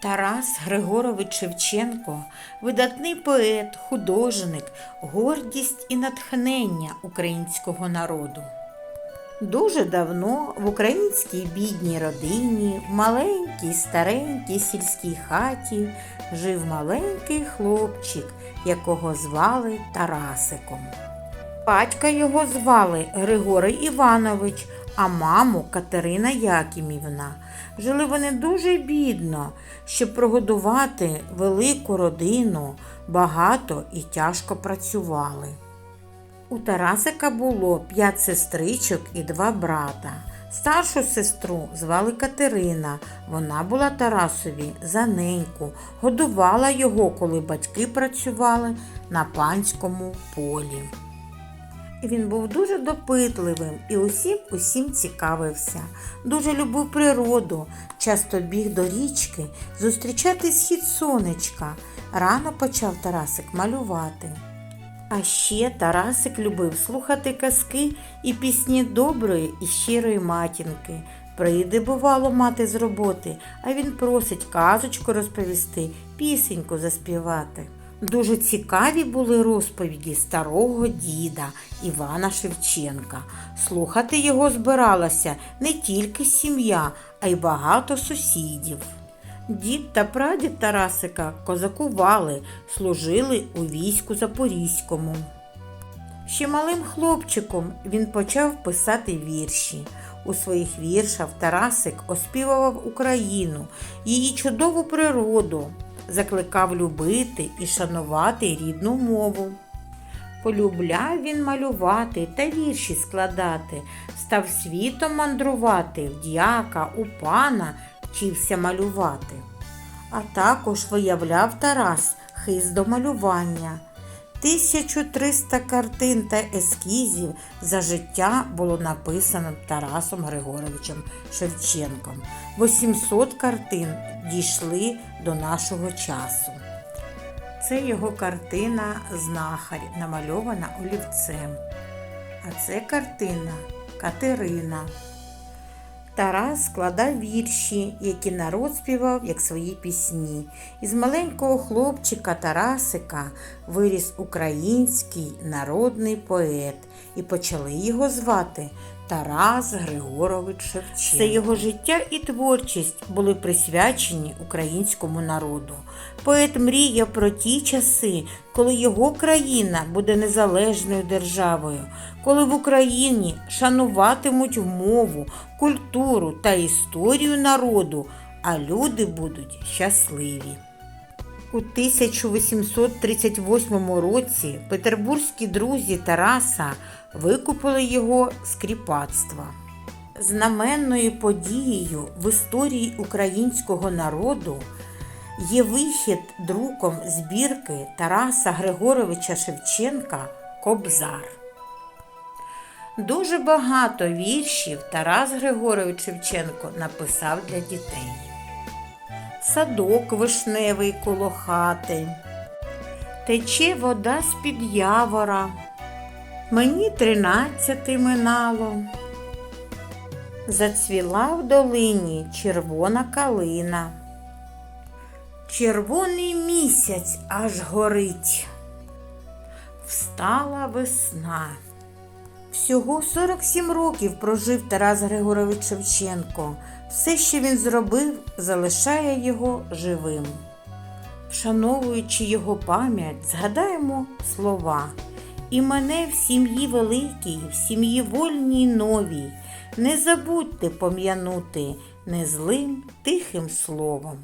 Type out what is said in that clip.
Тарас Григорович Шевченко видатний поет, художник, гордість і натхнення українського народу. Дуже давно в українській бідній родині, в маленькій старенькій сільській хаті жив маленький хлопчик, якого звали Тарасиком. Батька його звали Григорій Іванович, а маму Катерина Якімівна. Жили вони дуже бідно, щоб прогодувати велику родину, багато і тяжко працювали. У Тарасика було п'ять сестричок і два брата. Старшу сестру звали Катерина. Вона була Тарасові за неньку, годувала його, коли батьки працювали на панському полі. Він був дуже допитливим і усім усім цікавився. Дуже любив природу, часто біг до річки зустрічати схід сонечка. Рано почав Тарасик малювати. А ще Тарасик любив слухати казки і пісні доброї і щирої матінки. Прийде, бувало, мати з роботи, а він просить казочку розповісти, пісеньку заспівати. Дуже цікаві були розповіді старого діда Івана Шевченка. Слухати його збиралася не тільки сім'я, а й багато сусідів. Дід та прадід Тарасика козакували, служили у війську Запорізькому. Ще малим хлопчиком він почав писати вірші. У своїх віршах Тарасик оспівував Україну, її чудову природу, закликав любити і шанувати рідну мову. Полюбляв він малювати та вірші складати, став світом мандрувати, в дяка, у пана вчився малювати. А також виявляв Тарас хист до малювання. 1300 картин та ескізів за життя було написано Тарасом Григоровичем Шевченком. 800 картин дійшли до нашого часу. Це його картина Знахар, намальована олівцем. А це картина Катерина. Тарас складав вірші, які народ співав як свої пісні. Із маленького хлопчика Тарасика виріс український народний поет, і почали його звати Тарас Григорович Шевченко. Все його життя і творчість були присвячені українському народу. Поет мріяв про ті часи, коли його країна буде незалежною державою, коли в Україні шануватимуть мову, культуру та історію народу, а люди будуть щасливі. У 1838 році петербурзькі друзі Тараса викупили його з кріпацтва. Знаменною подією в історії українського народу є вихід друком збірки Тараса Григоровича Шевченка Кобзар. Дуже багато віршів Тарас Григорович Шевченко написав для дітей. Садок вишневий коло хати, тече вода з-під явора. Мені тринадцяти минало. Зацвіла в долині червона калина. Червоний місяць аж горить. Встала весна. Всього 47 років прожив Тарас Григорович Шевченко. Все, що він зробив, залишає його живим. Вшановуючи його пам'ять, згадаємо слова. І мене в сім'ї великій, в сім'ї вольній новій, не забудьте пом'янути незлим тихим словом.